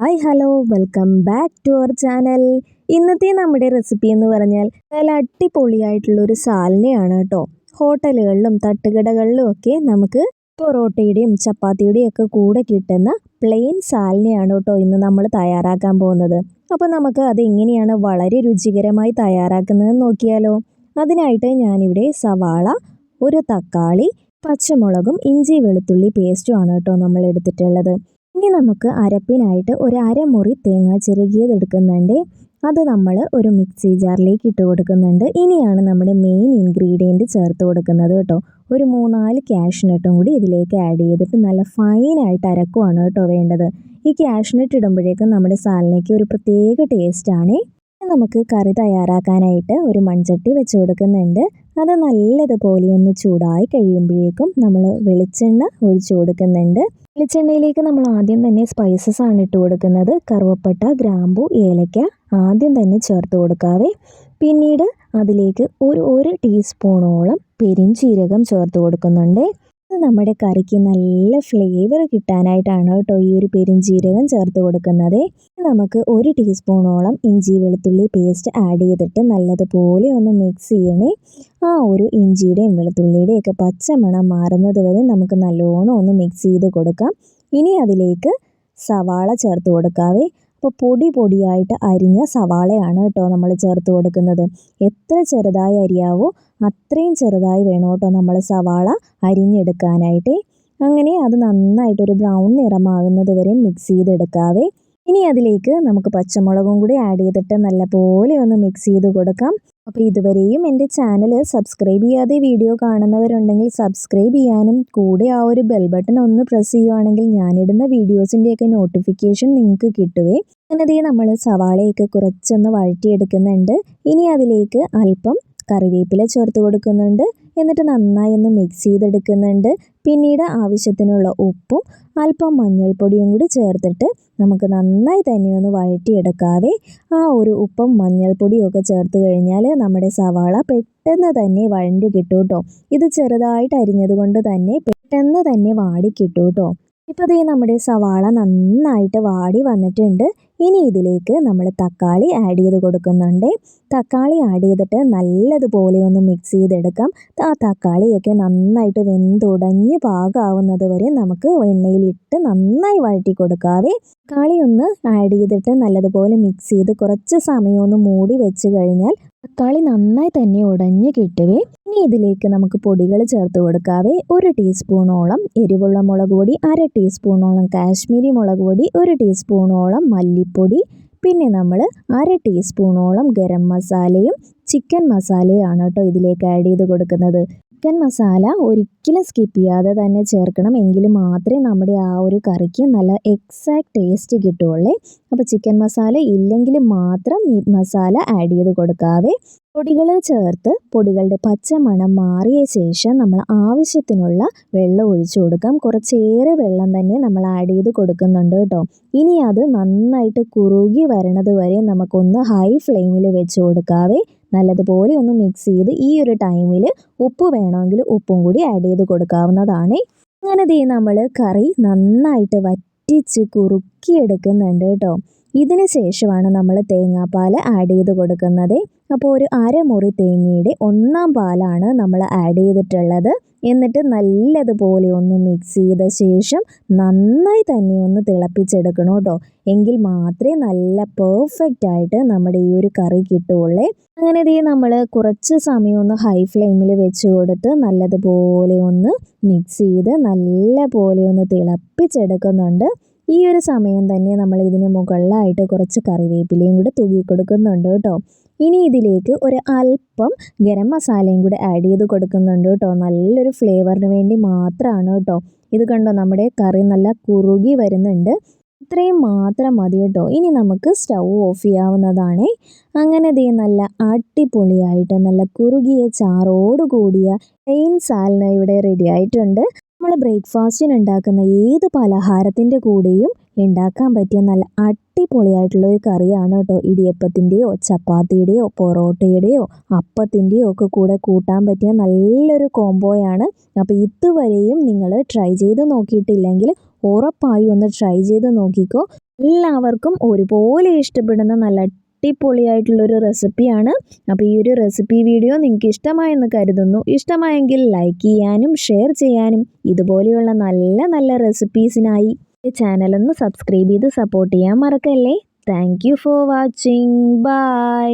Hi hello welcome back to our channel. ഇന്നത്തെ നമ്മുടെ recipe എന്ന് പറഞ്ഞാൽ നല്ല അടിപൊളിയായിട്ടുള്ള ഒരു സാലനയാണ് കേട്ടോ. ഹോട്ടലുകളിലും തട്ടുകടകളിലും ഒക്കെ നമുക്ക് പൊറോട്ടയുടെയും ചപ്പാത്തിയുടെയും ഒക്കെ കൂടെ കിട്ടുന്ന പ്ലെയിൻ സാലിനെയാണ് കേട്ടോ ഇന്ന് നമ്മൾ തയ്യാറാക്കാൻ പോകുന്നത്. അപ്പോൾ നമുക്ക് അത് എങ്ങനെയാണ് വളരെ രുചികരമായി തയ്യാറാക്കുന്നത് നോക്കിയാലോ. അതിനായിട്ട് ഞാനിവിടെ സവാള ഒരു തക്കാളി പച്ചമുളകും ഇഞ്ചി വെളുത്തുള്ളി പേസ്റ്റും ആണ് കേട്ടോ നമ്മൾ എടുത്തിട്ടുള്ളത്. ഇനി നമുക്ക് അരപ്പിനായിട്ട് ഒരു അരമുറി തേങ്ങ ചിരകിയത് എടുക്കുന്നുണ്ട് അത് നമ്മൾ ഒരു മിക്സി ജാറിലേക്ക് ഇട്ട് കൊടുക്കുന്നുണ്ട്. ഇനിയാണ് നമ്മുടെ മെയിൻ ഇൻഗ്രീഡിയന്റ് ചേർത്ത് കൊടുക്കുന്നത് കേട്ടോ. ഒരു മൂന്നാൽ ക്യാഷ്നട്ടും കൂടി ഇതിലേക്ക് ആഡ് ചെയ്തിട്ട് നല്ല ഫൈനായിട്ട് അരക്കുവാണ് കേട്ടോ വേണ്ടത്. ഈ ക്യാഷ്നട്ട് ഇടുമ്പോഴേക്കും നമ്മുടെ സാലിനേക്ക് ഒരു പ്രത്യേക ടേസ്റ്റാണ് നമുക്ക് കറി തയ്യാറാക്കാനായിട്ട് ഒരു മൺചട്ടി വെച്ച് കൊടുക്കുന്നുണ്ട്. അത് നല്ലതുപോലെ ഒന്ന് ചൂടായി കഴിയുമ്പോഴേക്കും നമ്മൾ വെളിച്ചെണ്ണ ഒഴിച്ചു കൊടുക്കുന്നുണ്ട്. വെളിച്ചെണ്ണയിലേക്ക് നമ്മൾ ആദ്യം തന്നെ സ്പൈസസ് ആണ് ഇട്ട് കൊടുക്കുന്നത്. കറുവപ്പട്ട ഗ്രാമ്പു ഏലക്ക ആദ്യം തന്നെ ചേർത്ത് കൊടുക്കാവേ. പിന്നീട് അതിലേക്ക് ഒരു ഒരു ടീസ്പൂണോളം പെരിഞ്ചീരകം ചേർത്ത് കൊടുക്കുന്നുണ്ട്. നമ്മുടെ കറിക്ക് നല്ല ഫ്ലേവർ കിട്ടാനായിട്ടാണ് കേട്ടോ ഈ ഒരു പെരുംജീരകം ചേർത്ത് കൊടുക്കുന്നത്. നമുക്ക് ഒരു ടീസ്പൂണോളം ഇഞ്ചി വെളുത്തുള്ളി പേസ്റ്റ് ആഡ് ചെയ്തിട്ട് നല്ലതുപോലെ ഒന്ന് മിക്സ് ചെയ്യണേ. ആ ഒരു ഇഞ്ചിയുടെയും വെളുത്തുള്ളിയുടെയും ഒക്കെ പച്ചമണം മാറുന്നത് വരെ നമുക്ക് നല്ലോണം ഒന്ന് മിക്സ് ചെയ്ത് കൊടുക്കാം. ഇനി അതിലേക്ക് സവാള ചേർത്ത് കൊടുക്കാവേ. അപ്പോൾ പൊടി പൊടിയായിട്ട് അരിഞ്ഞ സവാളയാണ് കേട്ടോ നമ്മൾ ചേർത്ത് കൊടുക്കുന്നത്. എത്ര ചെറുതായി അരിയാവോ അത്രയും ചെറുതായി വേണം കേട്ടോ നമ്മൾ സവാള അരിഞ്ഞെടുക്കാനായിട്ട്. അങ്ങനെ അത് നന്നായിട്ടൊരു ബ്രൗൺ നിറമാകുന്നത് വരെ മിക്സ് ചെയ്തെടുക്കാവേ. ഇനി അതിലേക്ക് നമുക്ക് പച്ചമുളകും കൂടി ആഡ് ചെയ്തിട്ട് നല്ലപോലെ ഒന്ന് മിക്സ് ചെയ്ത് കൊടുക്കാം. അപ്പോൾ ഇതുവരെയും എന്റെ ചാനൽ സബ്സ്ക്രൈബ് ചെയ്യാതെ വീഡിയോ കാണുന്നവരുണ്ടെങ്കിൽ സബ്സ്ക്രൈബ് ചെയ്യാനും കൂടെ ആ ഒരു ബെൽ ബട്ടൺ ഒന്ന് പ്രസ് ചെയ്യുവാണെങ്കിൽ ഞാനിടുന്ന വീഡിയോസിന്റെയൊക്കെ നോട്ടിഫിക്കേഷൻ നിങ്ങൾക്ക് കിട്ടുവേ. അങ്ങനെ നമ്മൾ സവാളയൊക്കെ കുറച്ചൊന്ന് വഴറ്റിയെടുക്കുന്നുണ്ട്. ഇനി അതിലേക്ക് അല്പം കറിവേപ്പില ചേർത്ത് കൊടുക്കുന്നുണ്ട്. എന്നിട്ട് നന്നായി ഒന്ന് മിക്സ് ചെയ്തെടുക്കുന്നുണ്ട്. പിന്നീട് ആവശ്യത്തിനുള്ള ഉപ്പും അല്പം മഞ്ഞൾപ്പൊടിയും കൂടി ചേർത്തിട്ട് നമുക്ക് നന്നായി തന്നെ ഒന്ന് വഴറ്റിയെടുക്കാവേ. ആ ഒരു ഉപ്പും മഞ്ഞൾപ്പൊടിയും ഒക്കെ ചേർത്ത് കഴിഞ്ഞാൽ നമ്മുടെ സവാള പെട്ടെന്ന് തന്നെ വഴണ്ടി കിട്ടും കേട്ടോ ഇത് ചെറുതായിട്ട് അരിഞ്ഞത് കൊണ്ട് തന്നെ പെട്ടെന്ന് തന്നെ വാടി കിട്ടും കേട്ടോ ഇപ്പോൾ അതേ നമ്മുടെ സവാള നന്നായിട്ട് വാടി വന്നിട്ടുണ്ട്. ഇനി ഇതിലേക്ക് നമ്മൾ തക്കാളി ആഡ് ചെയ്ത് കൊടുക്കുന്നുണ്ട്. തക്കാളി ആഡ് ചെയ്തിട്ട് നല്ലതുപോലെ ഒന്ന് മിക്സ് ചെയ്തെടുക്കാം. ആ തക്കാളിയൊക്കെ നന്നായിട്ട് വെന്തുടഞ്ഞ് പാകമാവുന്നത് വരെ നമുക്ക് എണ്ണയിലിട്ട് നന്നായി വഴറ്റി കൊടുക്കാവേ. തക്കാളി ഒന്ന് ആഡ് ചെയ്തിട്ട് നല്ലതുപോലെ മിക്സ് ചെയ്ത് കുറച്ച് സമയം ഒന്ന് മൂടി വെച്ച് കഴിഞ്ഞാൽ തക്കാളി നന്നായി തന്നെ ഉടഞ്ഞ് കിട്ടുവേ. ഇനി ഇതിലേക്ക് നമുക്ക് പൊടികൾ ചേർത്ത് കൊടുക്കാവേ. ഒരു ടീസ്പൂണോളം എരിവുള്ള മുളക് പൊടി അര ടീസ്പൂണോളം കാശ്മീരി മുളക് പൊടി ഒരു ടീസ്പൂണോളം മല്ലിപ്പൊടി പിന്നെ നമ്മൾ അര ടീസ്പൂണോളം ഗരം മസാലയും ചിക്കൻ മസാലയാണ് കേട്ടോ ഇതിലേക്ക് ആഡ് ചെയ്ത് കൊടുക്കുന്നത്. ചിക്കൻ മസാല ഒരിക്കലും സ്കിപ്പ് ചെയ്യാതെ തന്നെ ചേർക്കണം. എങ്കിൽ മാത്രമേ നമ്മുടെ ആ ഒരു കറിക്ക് നല്ല എക്സാക്ട് ടേസ്റ്റ് കിട്ടുള്ളേ അപ്പോൾ ചിക്കൻ മസാല ഇല്ലെങ്കിൽ മാത്രം മീറ്റ് മസാല ആഡ് ചെയ്ത് കൊടുക്കാവേ. പൊടികൾ ചേർത്ത് പൊടികളുടെ പച്ചമണം മാറിയ ശേഷം നമ്മൾ ആവശ്യത്തിനുള്ള വെള്ളം ഒഴിച്ചു കൊടുക്കാം. കുറച്ചേറെ വെള്ളം തന്നെ നമ്മൾ ആഡ് ചെയ്ത് കൊടുക്കുന്നുണ്ട് കേട്ടോ. ഇനി അത് നന്നായിട്ട് കുറുകി വരണത് വരെ നമുക്കൊന്ന് ഹൈ ഫ്ലെയിമിൽ വെച്ച് കൊടുക്കാവേ. നല്ലതുപോലെ ഒന്ന് മിക്സ് ചെയ്ത് ഈ ഒരു ടൈമിൽ ഉപ്പ് വേണമെങ്കിൽ ഉപ്പും കൂടി ആഡ് ചെയ്ത് കൊടുക്കാവുന്നതാണ്. അങ്ങനെ ദേ നമ്മൾ കറി നന്നായിട്ട് വറ്റിച്ച് കുറുക്കിയെടുക്കുന്നുണ്ട് കേട്ടോ. ഇതിന് ശേഷമാണ് നമ്മൾ തേങ്ങാപ്പാൽ ആഡ് ചെയ്ത് കൊടുക്കുന്നത്. അപ്പോൾ ഒരു അരമുറി തേങ്ങയുടെ ഒന്നാം പാലാണ് നമ്മൾ ആഡ് ചെയ്തിട്ടുള്ളത്. എന്നിട്ട് നല്ലതുപോലെ ഒന്ന് മിക്സ് ചെയ്ത ശേഷം നന്നായി തന്നെ ഒന്ന് തിളപ്പിച്ചെടുക്കണം കേട്ടോ. എങ്കിൽ മാത്രമേ നല്ല പെർഫെക്റ്റ് ആയിട്ട് നമ്മുടെ ഈ ഒരു കറി കിട്ടുകയുള്ളേ. അങ്ങനെ ഇതേ നമ്മൾ കുറച്ച് സമയം ഒന്ന് ഹൈ ഫ്ലെയിമിൽ വെച്ച് കൊടുത്ത് നല്ലതുപോലെ ഒന്ന് മിക്സ് ചെയ്ത് നല്ല പോലെ ഒന്ന് തിളപ്പിച്ചെടുക്കുന്നുണ്ട്. ഈ ഒരു സമയം തന്നെ നമ്മൾ ഇതിന് മുകളിലായിട്ട് കുറച്ച് കറിവേപ്പിലയും കൂടെ തൂക്കി കൊടുക്കുന്നുണ്ട് കേട്ടോ. ഇനി ഇതിലേക്ക് ഒരു അല്പം ഗരം മസാലയും കൂടെ ആഡ് ചെയ്ത് കൊടുക്കുന്നുണ്ട് കേട്ടോ. നല്ലൊരു ഫ്ലേവറിന് വേണ്ടി മാത്രമാണ് കേട്ടോ. ഇത് കണ്ടോ നമ്മുടെ കറി നല്ല കുറുകി വരുന്നുണ്ട്. ഇത്രയും മാത്രം മതി കേട്ടോ. ഇനി നമുക്ക് സ്റ്റൗ ഓഫ് ചെയ്യാവുന്നതാണ്. അങ്ങനെ ദേ നല്ല അടിപൊളിയായിട്ട് നല്ല കുറുകിയ ചാറോട് കൂടിയ പ്ലെയിൻ സാലന ഇവിടെ റെഡി ആയിട്ടുണ്ട്. നമ്മൾ ബ്രേക്ക്ഫാസ്റ്റിന് ഉണ്ടാക്കുന്ന ഏത് പലഹാരത്തിന്റെ കൂടെയും ഉണ്ടാക്കാൻ പറ്റിയ നല്ല അടിപൊളിയായിട്ടുള്ള ഒരു കറിയാണ് കേട്ടോ. ഇടിയപ്പത്തിന്റെയോ ചപ്പാത്തിയുടെയോ പൊറോട്ടയുടെയോ അപ്പത്തിന്റെയോ ഒക്കെ കൂടെ കൂട്ടാൻ പറ്റിയ നല്ലൊരു കോംബോയാണ്. അപ്പോൾ ഇതുവരെയും നിങ്ങൾ ട്രൈ ചെയ്ത് നോക്കിയിട്ടില്ലെങ്കിൽ ഉറപ്പായും ഒന്ന് ട്രൈ ചെയ്ത് നോക്കിക്കോ. എല്ലാവർക്കും ഒരുപോലെ ഇഷ്ടപ്പെടുന്ന നല്ല അടിപൊളിയായിട്ടുള്ളൊരു റെസിപ്പിയാണ്. അപ്പോൾ ഈ ഒരു റെസിപ്പി വീഡിയോ നിങ്ങൾക്ക് ഇഷ്ടമായെന്ന് കരുതുന്നു. ഇഷ്ടമായെങ്കിൽ ലൈക്ക് ചെയ്യാനും ഷെയർ ചെയ്യാനും ഇതുപോലെയുള്ള നല്ല നല്ല റെസിപ്പീസിനായി ചാനലൊന്ന് സബ്സ്ക്രൈബ് ചെയ്ത് സപ്പോർട്ട് ചെയ്യാൻ മറക്കല്ലേ. Thank for watching bye